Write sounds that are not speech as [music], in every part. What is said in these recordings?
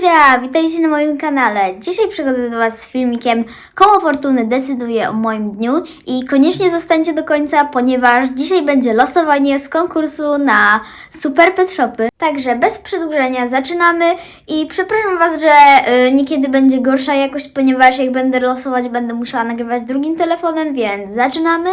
Buzia! Witajcie na moim kanale. Dzisiaj przychodzę do Was z filmikiem Koło Fortuny decyduje o moim dniu i koniecznie zostańcie do końca, ponieważ dzisiaj będzie losowanie z konkursu na Super Pet Shopy. Także bez przedłużenia zaczynamy i przepraszam Was, że y, niekiedy będzie gorsza jakość, ponieważ jak będę losować, będę musiała nagrywać drugim telefonem, więc zaczynamy.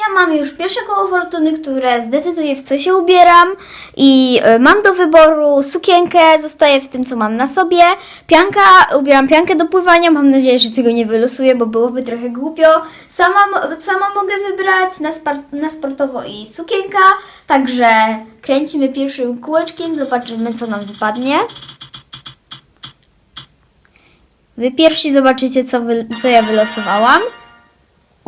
Ja mam już pierwsze koło fortuny, które zdecyduje w co się ubieram i y, mam do wyboru sukienkę, zostaję w tym co mam na sobie, pianka, ubieram piankę do pływania, mam nadzieję, że tego nie wylosuję, bo byłoby trochę głupio. Sama, sama mogę wybrać na, na sportowo i sukienka, także kręcimy pierwszym kółeczkiem, zobaczymy co nam wypadnie. Wy pierwsi zobaczycie co, wy- co ja wylosowałam.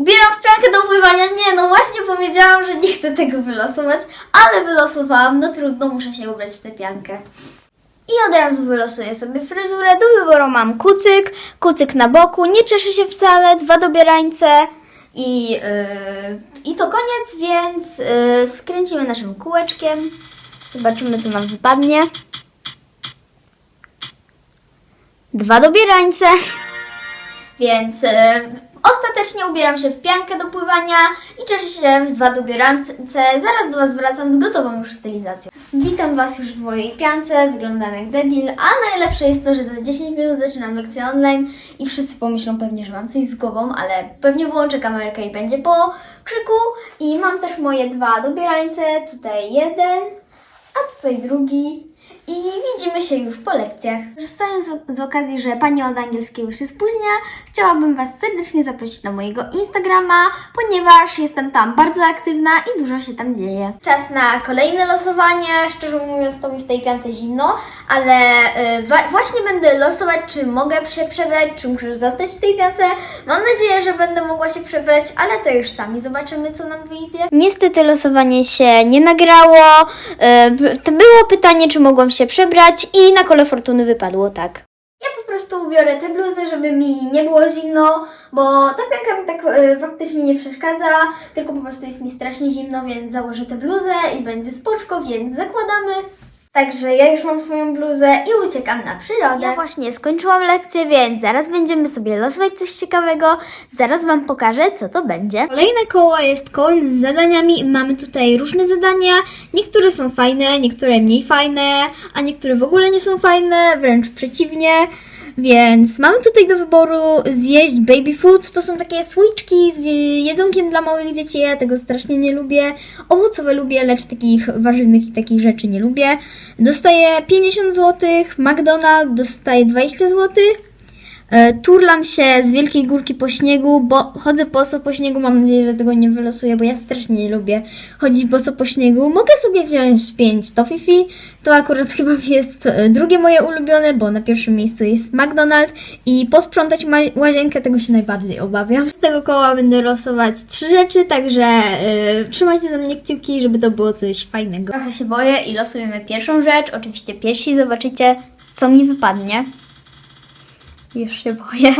Ubieram w piankę do pływania. Nie, no właśnie powiedziałam, że nie chcę tego wylosować, ale wylosowałam. No trudno, muszę się ubrać w tę piankę. I od razu wylosuję sobie fryzurę. Do wyboru mam kucyk, kucyk na boku, nie cieszy się wcale, dwa dobierańce i, yy, i to koniec, więc yy, skręcimy naszym kółeczkiem. Zobaczymy, co nam wypadnie. Dwa dobierańce. Więc e, ostatecznie ubieram się w piankę do pływania i cieszę się w dwa dobierance. Zaraz do Was wracam z gotową już stylizacją. Witam Was już w mojej piance, wyglądam jak debil, a najlepsze jest to, że za 10 minut zaczynam lekcję online i wszyscy pomyślą pewnie, że mam coś z głową, ale pewnie włączę kamerkę i będzie po krzyku. I mam też moje dwa dobierańce, tutaj jeden, a tutaj drugi. I widzimy się już po lekcjach. Korzystając z- okazji, że pani od angielskiego się spóźnia, chciałabym Was serdecznie zaprosić na mojego Instagrama, ponieważ jestem tam bardzo aktywna i dużo się tam dzieje. Czas na kolejne losowanie. Szczerze mówiąc, to mi w tej piance zimno, ale y, właśnie będę losować, czy mogę się przebrać, czy muszę zostać w tej piance. Mam nadzieję, że będę mogła się przebrać, ale to już sami zobaczymy, co nam wyjdzie. Niestety losowanie się nie nagrało. To było pytanie, czy mogłam się przebrać i na kole fortuny wypadło tak. Ja po prostu ubiorę tę bluzę, żeby mi nie było zimno, bo ta pianka mi tak e, faktycznie nie przeszkadza, tylko po prostu jest mi strasznie zimno, więc założę tę bluzę i będzie spoczko, więc zakładamy. Także ja już mam swoją bluzę i uciekam na przyrodę. Ja właśnie skończyłam lekcję, więc zaraz będziemy sobie losować coś ciekawego. Zaraz Wam pokażę, co to będzie. Kolejne koło jest koło z zadaniami. Mamy tutaj różne zadania. Niektóre są fajne, niektóre mniej fajne, a niektóre w ogóle nie są fajne, wręcz przeciwnie. Więc mamy tutaj do wyboru zjeść baby food. To są takie słoiczki z jedzonkiem dla małych dzieci. Ja tego strasznie nie lubię. Owocowe lubię, lecz takich warzywnych i takich rzeczy nie lubię. Dostaję 50 zł, McDonald's dostaje 20 zł. E, Turlam się z wielkiej górki po śniegu, bo chodzę boso po śniegu. Mam nadzieję, że tego nie wylosuję, bo ja strasznie nie lubię chodzić boso po śniegu. Mogę sobie wziąć 5 Tofifi. To akurat [laughs] chyba jest e, drugie moje ulubione, bo na pierwszym miejscu jest McDonald's. I posprzątać łazienkę tego się najbardziej obawiam. Z tego koła będę losować trzy rzeczy, także e, trzymajcie za mnie kciuki, żeby to było coś fajnego. Trochę się boję i losujemy pierwszą rzecz. Oczywiście pierwsi zobaczycie, co mi wypadnie. Już się boję.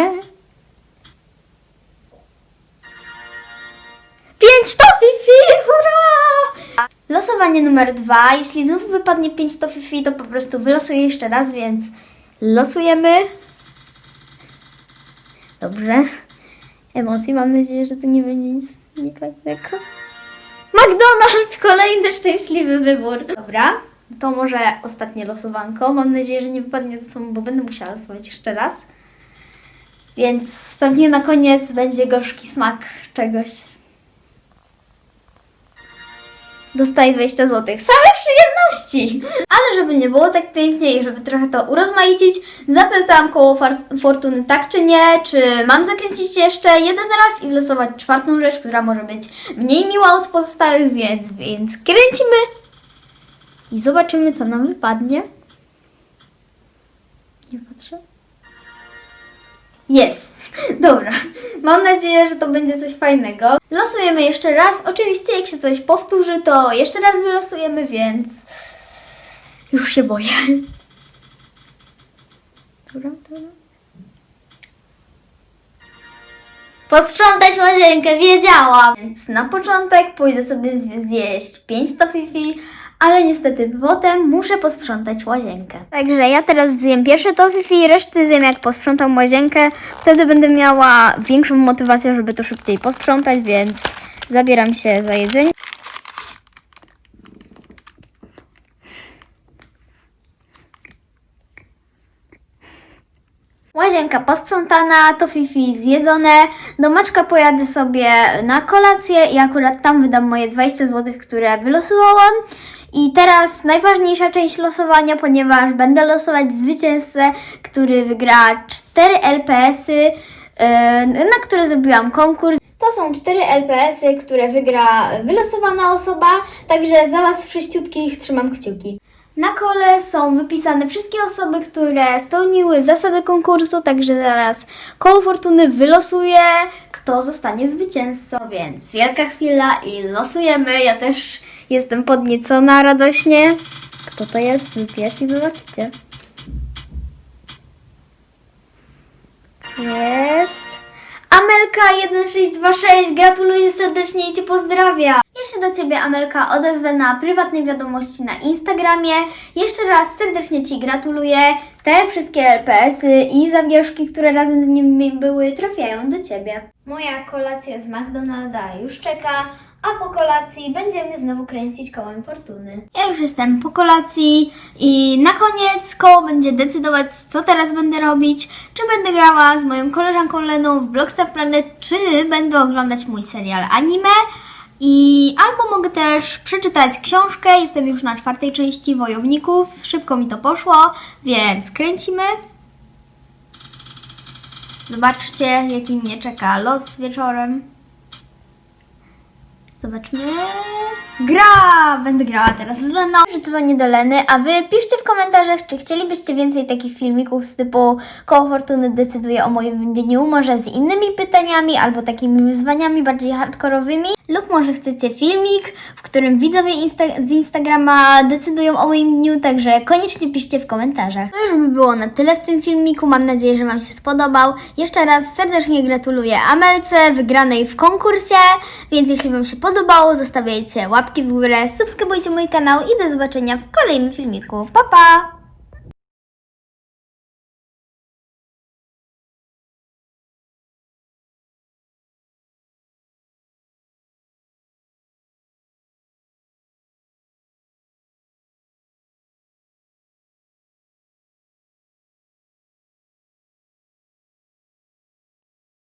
Pięć to Fifi! Hurra! Losowanie numer dwa. Jeśli znów wypadnie pięć to Fifi, to po prostu wylosuję jeszcze raz, więc losujemy. Dobrze. Emocji, mam nadzieję, że to nie będzie nic niefajnego. McDonald's! Kolejny szczęśliwy wybór. Dobra, to może ostatnie losowanko. Mam nadzieję, że nie wypadnie to samo, bo będę musiała losować jeszcze raz. Więc pewnie na koniec będzie gorzki smak czegoś. Dostaję 20 zł. Same przyjemności! Ale żeby nie było tak pięknie i żeby trochę to urozmaicić, zapytałam koło fortuny tak czy nie, czy mam zakręcić jeszcze jeden raz i wylosować czwartą rzecz, która może być mniej miła od pozostałych, więc, więc kręcimy i zobaczymy, co nam wypadnie. Nie patrzę. Jest. [laughs] Dobra. Mam nadzieję, że to będzie coś fajnego. Losujemy jeszcze raz. Oczywiście, jak się coś powtórzy, to jeszcze raz wylosujemy, więc już się boję. Dobra, dobra. Posprzątać łazienkę, wiedziałam! Więc na początek pójdę sobie zjeść 5 tofifi, ale niestety potem muszę posprzątać łazienkę. Także ja teraz zjem pierwsze tofifi, reszty zjem jak posprzątam łazienkę. Wtedy będę miała większą motywację, żeby to szybciej posprzątać, więc zabieram się za jedzenie. Łazienka posprzątana, to fifi zjedzone. Do Maczka pojadę sobie na kolację i akurat tam wydam moje 20 zł, które wylosowałam. I teraz najważniejsza część losowania, ponieważ będę losować zwycięzcę, który wygra 4 LPS-y, yy, na które zrobiłam konkurs. To są 4 LPS-y, które wygra wylosowana osoba, także za Was wszyściutkich trzymam kciuki. Na kole są wypisane wszystkie osoby, które spełniły zasady konkursu, także zaraz koło fortuny wylosuje, kto zostanie zwycięzcą. Więc wielka chwila i losujemy. Ja też jestem podniecona radośnie. Kto to jest? Wy pierwsi zobaczycie. Jest. Amelka 1626, gratuluję serdecznie i Cię pozdrawiam. Ja się do Ciebie, Amelka, odezwę na prywatnej wiadomości na Instagramie. Jeszcze raz serdecznie Ci gratuluję. Te wszystkie LPS-y i zawieszki, które razem z nimi były, trafiają do Ciebie. Moja kolacja z McDonalda już czeka, a po kolacji będziemy znowu kręcić kołem fortuny. Ja już jestem po kolacji i na koniec koło będzie decydować, co teraz będę robić. Czy będę grała z moją koleżanką Leną w Blockstar Planet, czy będę oglądać mój serial anime. I albo mogę też przeczytać książkę. Jestem już na czwartej części Wojowników. Szybko mi to poszło, więc kręcimy. Zobaczcie, jaki mnie czeka los wieczorem. Zobaczmy. Gra! Będę grała teraz z Leną. Już dzwonię do Leny, a wy piszcie w komentarzach, czy chcielibyście więcej takich filmików z typu Koło Fortuny decyduje o moim dniu, może z innymi pytaniami albo takimi wyzwaniami bardziej hardkorowymi, lub może chcecie filmik, w którym widzowie insta- z Instagrama decydują o moim dniu, także koniecznie piszcie w komentarzach. To już by było na tyle w tym filmiku, mam nadzieję, że Wam się spodobał. Jeszcze raz serdecznie gratuluję Amelce, wygranej w konkursie, więc jeśli Wam się podobało, zostawiajcie łapki w górę, subskrybujcie mój kanał i do zobaczenia w kolejnym filmiku. Pa, pa!